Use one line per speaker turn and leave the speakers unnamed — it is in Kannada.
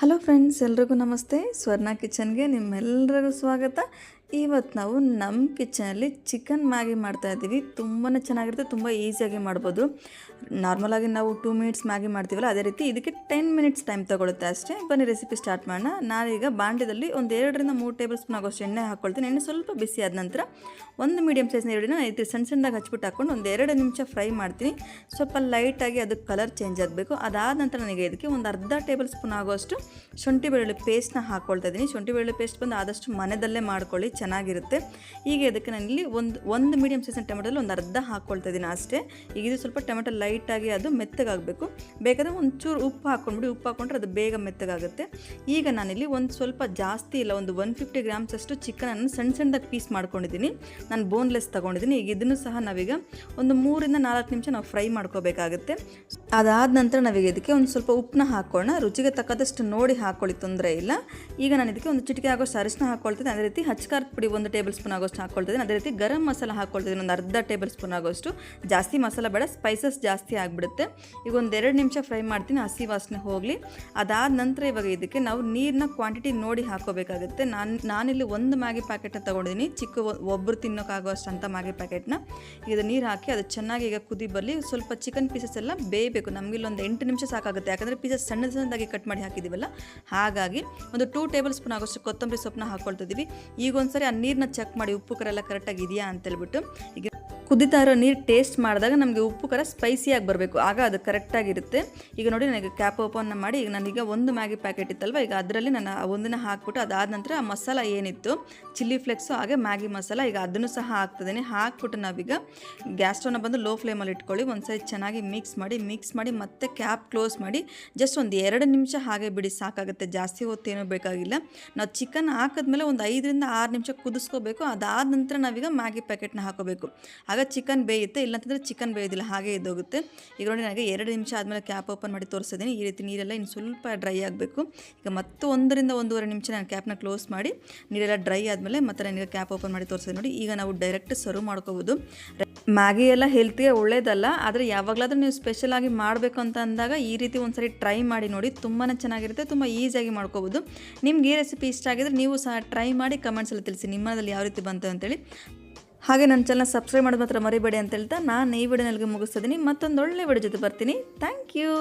ಹಲೋ ಫ್ರೆಂಡ್ಸ್ ಎಲ್ರಿಗೂ ನಮಸ್ತೆ. ಸ್ವರ್ಣ ಕಿಚನ್ಗೆ ನಿಮ್ಮೆಲ್ಲರಿಗೂ ಸ್ವಾಗತ. ಇವತ್ತು ನಾವು ನಮ್ಮ ಕಿಚನಲ್ಲಿ ಚಿಕನ್ ಮ್ಯಾಗಿ ಮಾಡ್ತಾ ಇದ್ದೀವಿ. ತುಂಬಾ ಚೆನ್ನಾಗಿರುತ್ತೆ, ತುಂಬ ಈಸಿಯಾಗಿ ಮಾಡ್ಬೋದು. ನಾರ್ಮಲಾಗಿ ನಾವು ಟೂ ಮಿನಿಟ್ಸ್ ಮ್ಯಾಗಿ ಮಾಡ್ತೀವಲ್ಲ, ಅದೇ ರೀತಿ ಇದಕ್ಕೆ ಟೆನ್ ಮಿನಿಟ್ಸ್ ಟೈಮ್ ತೊಗೊಳುತ್ತೆ ಅಷ್ಟೇ. ಬನ್ನಿ ರೆಸಿಪಿ ಸ್ಟಾರ್ಟ್ ಮಾಡೋಣ. ನಾನೀಗ ಬಾಂಡ್ಯದಲ್ಲಿ ಒಂದು ಎರಡರಿಂದ ಮೂರು ಟೇಬಲ್ ಸ್ಪೂನ್ ಆಗೋಷ್ಟು ಎಣ್ಣೆ ಹಾಕ್ಕೊಳ್ತೀನಿ ಎಣ್ಣೆ ಸ್ವಲ್ಪ ಬಿಸಿ ಆದ ನಂತರ ಒಂದು ಮೀಡಿಯಮ್ ಸೈಜ್ನ ಎರಡಿನ ಇದು ಸಣ್ಣ ಸಣ್ಣದಾಗಿ ಹಚ್ಬಿಟ್ಟು ಹಾಕ್ಕೊಂಡು ಒಂದು ಎರಡು ನಿಮಿಷ ಫ್ರೈ ಮಾಡ್ತೀನಿ. ಸ್ವಲ್ಪ ಲೈಟಾಗಿ ಅದು ಕಲರ್ ಚೇಂಜ್ ಆಗಬೇಕು. ಅದಾದ ನಂತರ ನನಗೆ ಇದಕ್ಕೆ ಒಂದು ಅರ್ಧ ಟೇಬಲ್ ಸ್ಪೂನ್ ಆಗೋಷ್ಟು ಶುಂಠಿ ಬೆಳ್ಳುಳ್ಳಿ ಪೇಸ್ಟ್ನ ಹಾಕ್ಕೊಳ್ತಾ ಇದ್ದೀನಿ. ಶುಂಠಿ ಬೆಳ್ಳುಳ್ಳಿ ಪೇಸ್ಟ್ ಬಂದು ಆದಷ್ಟು ಮನೆಯಲ್ಲೇ ಮಾಡ್ಕೊಳ್ಳಿ. ಚೆನ್ನಾಗಿರುತ್ತೆ. ಈಗ ನಾನು ನಾನಿಲ್ಲಿ ಒಂದು ಒಂದು ಮೀಡಿಯಮ್ ಸೈಸ್ನ ಟೊಮೆಟೊಲ್ಲಿ ಒಂದು ಅರ್ಧ ಹಾಕ್ಕೊಳ್ತಾ ಇದ್ದೀನಿ ಅಷ್ಟೇ. ಈಗ ಇದು ಸ್ವಲ್ಪ ಟೊಮೆಟೊ ಲೈಟಾಗಿ ಅದು ಮೆತ್ತಗಾಗಬೇಕು. ಬೇಕಾದರೆ ಒಂಚೂರು ಉಪ್ಪು ಹಾಕ್ಕೊಂಡ್ಬಿಡಿ ಉಪ್ಪು ಹಾಕ್ಕೊಂಡ್ರೆ ಅದು ಬೇಗ ಮೆತ್ತಗಾಗುತ್ತೆ. ಈಗ ನಾನಿಲ್ಲಿ ಒಂದು ಸ್ವಲ್ಪ ಜಾಸ್ತಿ ಇಲ್ಲ, ಒಂದು ಒನ್ ಫಿಫ್ಟಿ ಗ್ರಾಮ್ಸ್ ಅಷ್ಟು ಚಿಕನನ್ನು ಸಣ್ಣ ಸಣ್ಣದಾಗಿ ಪೀಸ್ ಮಾಡ್ಕೊಂಡಿದ್ದೀನಿ. ನಾನು ಬೋನ್ಲೆಸ್ ತೊಗೊಂಡಿದ್ದೀನಿ. ಈಗ ಇದನ್ನು ಸಹ ನಾವೀಗ ಒಂದು ಮೂರಿಂದ ನಾಲ್ಕು ನಿಮಿಷ ನಾವು ಫ್ರೈ ಮಾಡ್ಕೋಬೇಕಾಗುತ್ತೆ. ಅದಾದ ನಂತರ ನಾವೀಗ ಇದಕ್ಕೆ ಒಂದು ಸ್ವಲ್ಪ ಉಪ್ಪನ್ನ ಹಾಕೋಣ ರುಚಿಗೆ ತಕ್ಕದಷ್ಟು ನೋಡಿ ಹಾಕ್ಕೊಳ್ಳಿ ತೊಂದರೆ ಇಲ್ಲ. ಈಗ ನಾನು ಇದಕ್ಕೆ ಒಂದು ಚಿಟಿಕೆ ಆಗೋ ಅರಿಶಿನ ಹಾಕ್ಕೊಳ್ತೀನಿ ಅದೇ ರೀತಿ ಪುಡಿ ಒಂದು ಟೇಬಲ್ ಸ್ಪೂನ್ ಆಗೋಷ್ಟು ಹಾಕ್ಕೊಳ್ತಿದ್ದೀನಿ. ಅದೇ ರೀತಿ ಗರಂ ಮಸಾಲ ಹಾಕ್ಕೊಳ್ತಿದ್ದೀನಿ. ಒಂದು ಅರ್ಧ ಟೇಬಲ್ ಸ್ಪೂನ್ ಆಗೋಷ್ಟು. ಜಾಸ್ತಿ ಮಸಾಲ ಬೇಡ ಸ್ಪೈಸಸ್ ಜಾಸ್ತಿ ಆಗಿಬಿಡುತ್ತೆ. ಈಗ ಒಂದು ಎರಡು ನಿಮಿಷ ಫ್ರೈ ಮಾಡ್ತೀನಿ, ಹಸಿ ವಾಸನೆ ಹೋಗಲಿ. ಅದಾದ ನಂತರ ಇವಾಗ ಇದಕ್ಕೆ ನಾವು ನೀರಿನ ಕ್ವಾಂಟಿಟಿ ನೋಡಿ ಹಾಕೋಬೇಕಾಗುತ್ತೆ ನಾನು, ನಾನಿಲ್ಲಿ ಒಂದು ಮ್ಯಾಗಿ ಪ್ಯಾಕೆಟ್ನ ತೊಗೊಂಡಿದ್ದೀನಿ ಚಿಕ್ಕ ಒಬ್ಬರು ಒಬ್ರು ತಿನ್ನೋಕ್ಕಾಗುವಷ್ಟು ಅಂತ ಮ್ಯಾಗಿ ಪ್ಯಾಕೆಟ್ನ ಇದು ನೀರು ಹಾಕಿ ಅದು ಚೆನ್ನಾಗಿ ಈಗ ಕುದಿ ಬರಲಿ. ಸ್ವಲ್ಪ ಚಿಕನ್ ಪೀಸಸ್ ಎಲ್ಲ ಬೇಯಬೇಕು. ನಮಗೆ ಇಲ್ಲೊಂದು ಎಂಟು ನಿಮಿಷ ಸಾಕಾಗುತ್ತೆ. ಯಾಕಂದರೆ ಪೀಸಸ್ ಸಣ್ಣ ಸಣ್ಣದಾಗಿ ಕಟ್ ಮಾಡಿ ಹಾಕಿದ್ದೀವಲ್ಲ ಹಾಗಾಗಿ ಒಂದು ಟೂ ಟೇಬಲ್ ಸ್ಪೂನ್ ಆಗೋಷ್ಟು ಕೊತ್ತಂಬರಿ ಸೊಪ್ಪನ್ನ ಹಾಕ್ಕೊಳ್ತಿದ್ದೀವಿ ಈಗ ಒಂದ್ಸರಿ ಆ ನೀರನ್ನ ಚೆಕ್ ಮಾಡಿ ಉಪ್ಪು ಕರೆಲ್ಲ ಕರೆಕ್ಟಾಗಿ ಇದೆಯಾ ಅಂತೇಳ್ಬಿಟ್ಟು ಈಗ ಕುದಿತಾ ಇರೋ ನೀರು ಟೇಸ್ಟ್ ಮಾಡಿದಾಗ ನಮಗೆ ಉಪ್ಪು ಖಾರ ಸ್ಪೈಸಿಯಾಗಿ ಬರಬೇಕು. ಆಗ ಅದು ಕರೆಕ್ಟಾಗಿರುತ್ತೆ ಈಗ ನೋಡಿ ನನಗೆ ಕ್ಯಾಪ್ ಓಪನ್ ಮಾಡಿ, ಈಗ ನನಗೀಗ ಒಂದು ಮ್ಯಾಗಿ ಪ್ಯಾಕೆಟ್ ಇತ್ತಲ್ವ, ಈಗ ಅದರಲ್ಲಿ ನಾನು ಒಂದನ್ನ ಹಾಕ್ಬಿಟ್ಟು ಅದಾದ ನಂತರ ಆ ಮಸಾಲ ಏನಿತ್ತು ಚಿಲ್ಲಿ ಫ್ಲೆಕ್ಸು ಹಾಗೆ ಮ್ಯಾಗಿ ಮಸಾಲ, ಈಗ ಅದನ್ನು ಸಹ ಹಾಕ್ತಿದ್ದೀನಿ. ಹಾಕ್ಬಿಟ್ಟು ನಾವೀಗ ಗ್ಯಾಸ್ ಸ್ಟವ್ನ ಬಂದು ಲೋ ಫ್ಲೇಮಲ್ಲಿ ಇಟ್ಕೊಳ್ಳಿ, ಒಂದ್ಸರಿ ಚೆನ್ನಾಗಿ ಮಿಕ್ಸ್ ಮಾಡಿ ಮಿಕ್ಸ್ ಮಾಡಿ ಮತ್ತೆ ಕ್ಯಾಪ್ ಕ್ಲೋಸ್ ಮಾಡಿ ಜಸ್ಟ್ ಒಂದು ಎರಡು ನಿಮಿಷ ಹಾಗೆ ಬಿಡಿ, ಸಾಕಾಗುತ್ತೆ. ಜಾಸ್ತಿ ಹೊತ್ತೇನೂ ಬೇಕಾಗಿಲ್ಲ. ನಾವು ಚಿಕನ್ ಹಾಕಿದ್ಮೇಲೆ ಒಂದು ಐದರಿಂದ ಆರು ನಿಮಿಷ ಕುದಿಸ್ಕೋಬೇಕು. ಅದಾದ ನಂತರ ನಾವೀಗ ಮ್ಯಾಗಿ ಪ್ಯಾಕೆಟ್ನ ಹಾಕೋಬೇಕು. ಆಗ ಚಿಕನ್ ಬೇಯುತ್ತೆ, ಇಲ್ಲಾಂತಂದರೆ ಚಿಕನ್ ಬೇಯೋದಿಲ್ಲ ಹಾಗೆ ಇದ್ದೋಗುತ್ತೆ ಈಗ ನೋಡಿ ನನಗೆ ಎರಡು ನಿಮಿಷ ಆದಮೇಲೆ ಕ್ಯಾಪ್ ಓಪನ್ ಮಾಡಿ ತೋರಿಸಿದ್ದೀನಿ. ಈ ರೀತಿ ನೀರೆಲ್ಲ ಇನ್ನು ಸ್ವಲ್ಪ ಡ್ರೈ ಆಗಬೇಕು. ಈಗ ಮತ್ತೆ ಒಂದರಿಂದ ಒಂದೂವರೆ ನಿಮಿಷ ನಾನು ಕ್ಯಾಪ್ನ ಕ್ಲೋಸ್ ಮಾಡಿ, ನೀರೆಲ್ಲ ಡ್ರೈ ಆದಮೇಲೆ ಮತ್ತೆ ನನಗೆ ಕ್ಯಾಪ್ ಓಪನ್ ಮಾಡಿ ತೋರಿಸಿದೆ ನೋಡಿ, ಈಗ ನಾವು ಡೈರೆಕ್ಟ್ ಸರ್ವ್ ಮಾಡ್ಕೋಬೋದು. ಮ್ಯಾಗಿ ಎಲ್ಲ ಹೆಲ್ತ್ಗೆ ಒಳ್ಳೇದಲ್ಲ, ಆದರೆ ಯಾವಾಗಲಾದರೂ ನೀವು ಸ್ಪೆಷಲ್ ಆಗಿ ಮಾಡಬೇಕು ಅಂತ ಅಂದಾಗ ಈ ರೀತಿ ಒಂದ್ಸರಿ ಟ್ರೈ ಮಾಡಿ ನೋಡಿ ತುಂಬಾ ಚೆನ್ನಾಗಿರುತ್ತೆ, ತುಂಬ ಈಸಿಯಾಗಿ ಮಾಡ್ಕೋಬೋದು. ನಿಮ್ಗೆ ಈ ರೆಸಿಪಿ ಇಷ್ಟ ಆಗಿದ್ರೆ ನೀವು ಸಹ ಟ್ರೈ ಮಾಡಿ ಕಮೆಂಟ್ಸಲ್ಲಿ ತಿಳಿಸಿ ನಿಮ್ಮದಲ್ಲಿ ಯಾವ ರೀತಿ ಬಂತು ಅಂತೇಳಿ. ಹಾಗೆ ನನ್ನ ಚಾನಲ್ ಸಬ್ಸ್ಕ್ರೈಬ್ ಮಾಡೋದು ಮಾತ್ರ ಮರಿಬೇಡಿ ಅಂತ ಹೇಳ್ತಾ ನಾನು ಈ ವಿಡಿಯೋನಲ್ಲಿ ಮುಗಿಸ್ತಿದ್ದೀನಿ ಮತ್ತೊಂದು ಒಳ್ಳೆ ವಿಡಿಯೋ ಜೊತೆ ಬರ್ತೀನಿ. Thank you